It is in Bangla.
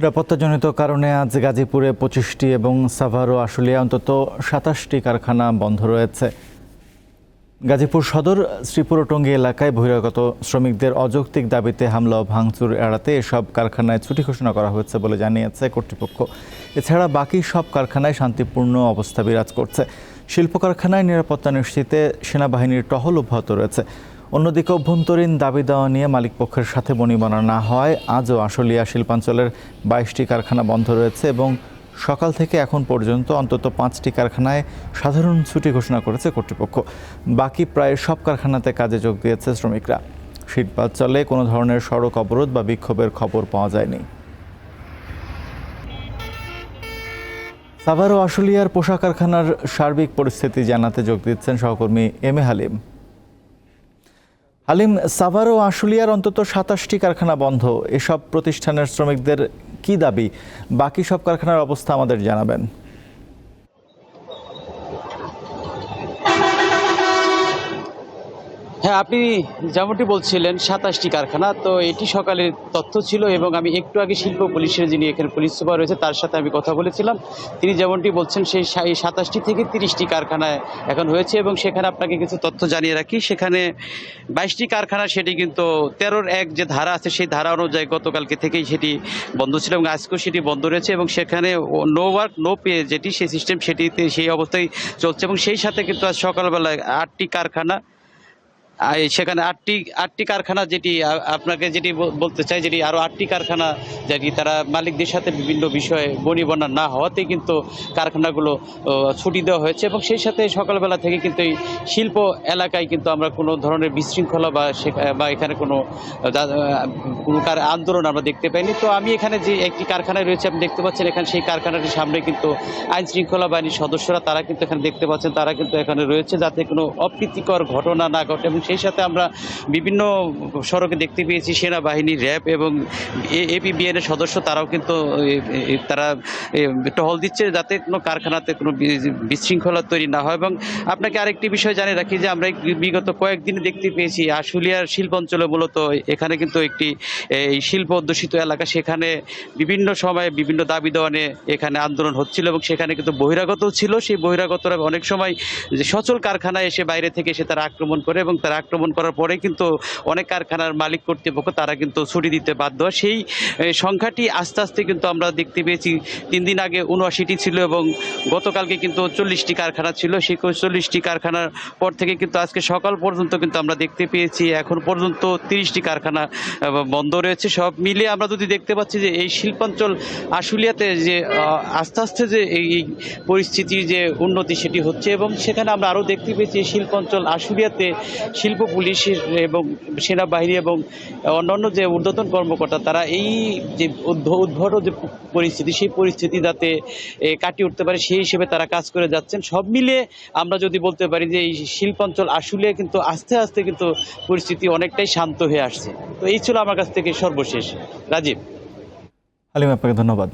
নিরাপত্তাজনিত কারণে আজ গাজীপুরে পঁচিশটি এবং সাভার ও আশুলিয়া অন্তত সাতাশটি কারখানা বন্ধ রয়েছে। গাজীপুর সদর শ্রীপুরটঙ্গী এলাকায় বহিরাগত শ্রমিকদের অযৌক্তিক দাবিতে হামলা ও ভাঙচুর এড়াতে এসব কারখানায় ছুটি ঘোষণা করা হয়েছে বলে জানিয়েছে কর্তৃপক্ষ। এছাড়া বাকি সব কারখানায় শান্তিপূর্ণ অবস্থা বিরাজ করছে। শিল্প কারখানায় নিরাপত্তা নিশ্চিতে সেনাবাহিনীর টহল অব্যাহত রয়েছে। অন্যদিকে অভ্যন্তরীণ দাবি দেওয়া নিয়ে মালিকপক্ষের সাথে বনিবনা না হয়, আজও আশুলিয়া শিল্পাঞ্চলের বাইশটি কারখানা বন্ধ রয়েছে এবং সকাল থেকে এখন পর্যন্ত অন্তত পাঁচটি কারখানায় সাধারণ ছুটি ঘোষণা করেছে কর্তৃপক্ষ। বাকি প্রায় সব কারখানাতে কাজে যোগ দিয়েছে শ্রমিকরা। শিল্পাঞ্চলে কোনো ধরনের সড়ক অবরোধ বা বিক্ষোভের খবর পাওয়া যায়নি। সাভার ও আশুলিয়ার পোশাক কারখানার সার্বিক পরিস্থিতি জানাতে যোগ দিচ্ছেন সহকর্মী এম এ হালিম। হালিম, সাভার ও আশুলিয়ার অন্তত সাতাশটি কারখানা বন্ধ। এসব প্রতিষ্ঠানের শ্রমিকদের কি দাবি? বাকি সব কারখানার অবস্থা আমাদের জানাবেন। হ্যাঁ আপনি যেমনটি বলছিলেন, সাতাশটি কারখানা, তো এটি সকালের তথ্য ছিল এবং আমি একটু আগে শিল্প পুলিশের যিনি এখানে পুলিশ সুপার রয়েছে, তার সাথে আমি কথা বলেছিলাম। তিনি যেমনটি বলছেন, সেই সাতাশটি থেকে তিরিশটি কারখানায় এখন হয়েছে এবং সেখানে আপনাকে কিছু তথ্য জানিয়ে রাখি। সেখানে বাইশটি কারখানা, সেটি কিন্তু তেরোর এক যে ধারা আছে, সেই ধারা অনুযায়ী গতকালকে থেকেই সেটি বন্ধ ছিল এবং আজকেও সেটি বন্ধ রয়েছে এবং সেখানে নো ওয়ার্ক, নো পে যেটি, সেই সিস্টেম সেটিতে সেই অবস্থায় চলছে এবং সেই সাথে কিন্তু আজ সকালবেলায় আটটি কারখানা সেখানে আটটি আটটি কারখানা যেটি আপনাকে যেটি বলতে চাই, যেটি আরও আটটি কারখানা যেটি তারা মালিকদের সাথে বিভিন্ন বিষয়ে বনিবনা না হওয়াতে কিন্তু কারখানাগুলো ছুটি দেওয়া হয়েছে এবং সেই সাথে সকালবেলা থেকে কিন্তু এই শিল্প এলাকায় কিন্তু আমরা কোনো ধরনের বিশৃঙ্খলা বা বা এখানে কোনো কোনো কার, আন্দোলন আমরা দেখতে পাইনি। তো আমি এখানে যে একটি কারখানায় রয়েছে, আপনি দেখতে পাচ্ছেন এখানে সেই কারখানাটির সামনে কিন্তু আইন শৃঙ্খলা বাহিনীর সদস্যরা, তারা কিন্তু এখানে দেখতে পাচ্ছেন, তারা কিন্তু এখানে রয়েছে যাতে কোনো অপ্রীতিকর ঘটনা না ঘটে এবং সেই সাথে আমরা বিভিন্ন সড়কে দেখতে পেয়েছি সেনাবাহিনী র্যাব এবং এপিবিএনের সদস্য তারাও কিন্তু এ, এ, তারা টহল দিচ্ছে যাতে কোনো কারখানাতে কোনো বিশৃঙ্খলা তৈরি না হয়। এবং আপনাকে আরেকটি বিষয় জানিয়ে রাখি যে আমরা বিগত কয়েকদিন দেখতে পেয়েছি আশুলিয়ার শিল্প অঞ্চলে মূলত এখানে কিন্তু একটি এই শিল্প অধ্যুষিত এলাকা। সেখানে বিভিন্ন সময়ে বিভিন্ন দাবি দেওয়া নিয়ে এখানে আন্দোলন হচ্ছিল এবং সেখানে কিন্তু বহিরাগত ছিল। সেই বহিরাগতরা অনেক সময় যে সচল কারখানায় এসে বাইরে থেকে এসে তারা আক্রমণ করে এবং তারা আক্রমণ করার পরে কিন্তু অনেক কারখানার মালিক কর্তৃপক্ষ তারা কিন্তু ছুটি দিতে বাধ্য। সেই সংখ্যাটি আস্তে আস্তে কিন্তু আমরা দেখতে পেয়েছি। তিন দিন আগে উনআশিটি ছিল এবং গতকালকে কিন্তু চল্লিশটি কারখানা ছিল। সেই চল্লিশটি কারখানার পর থেকে কিন্তু আজকে সকাল পর্যন্ত কিন্তু আমরা দেখতে পেয়েছি। এখন পর্যন্ত তিরিশটি কারখানা বন্ধ রয়েছে। সব মিলিয়ে আমরা যদি দেখতে পাচ্ছি যে এই শিল্পাঞ্চল আশুলিয়াতে যে আস্তে আস্তে যে এই পরিস্থিতির যে উন্নতি সেটি হচ্ছে এবং সেখানে আমরা আরও দেখতে পেয়েছি শিল্পাঞ্চল আশুলিয়াতে শিল্প পুলিশের এবং সেনাবাহিনী এবং অন্যান্য যে ঊর্ধ্বতন কর্মকর্তা, তারা এই যে উদ্ভ- উদ্ভট যে পরিস্থিতি, সেই পরিস্থিতি যাতে কাটিয়ে উঠতে পারে, সেই হিসেবে তারা কাজ করে যাচ্ছেন। সব মিলিয়ে আমরা যদি বলতে পারি যে এই শিল্পাঞ্চল আসলে কিন্তু আস্তে আস্তে কিন্তু পরিস্থিতি অনেকটাই শান্ত হয়ে আসছে। তো এই ছিল আমার কাছ থেকে সর্বশেষ। রাজীব। হালিম, আপনাকে ধন্যবাদ।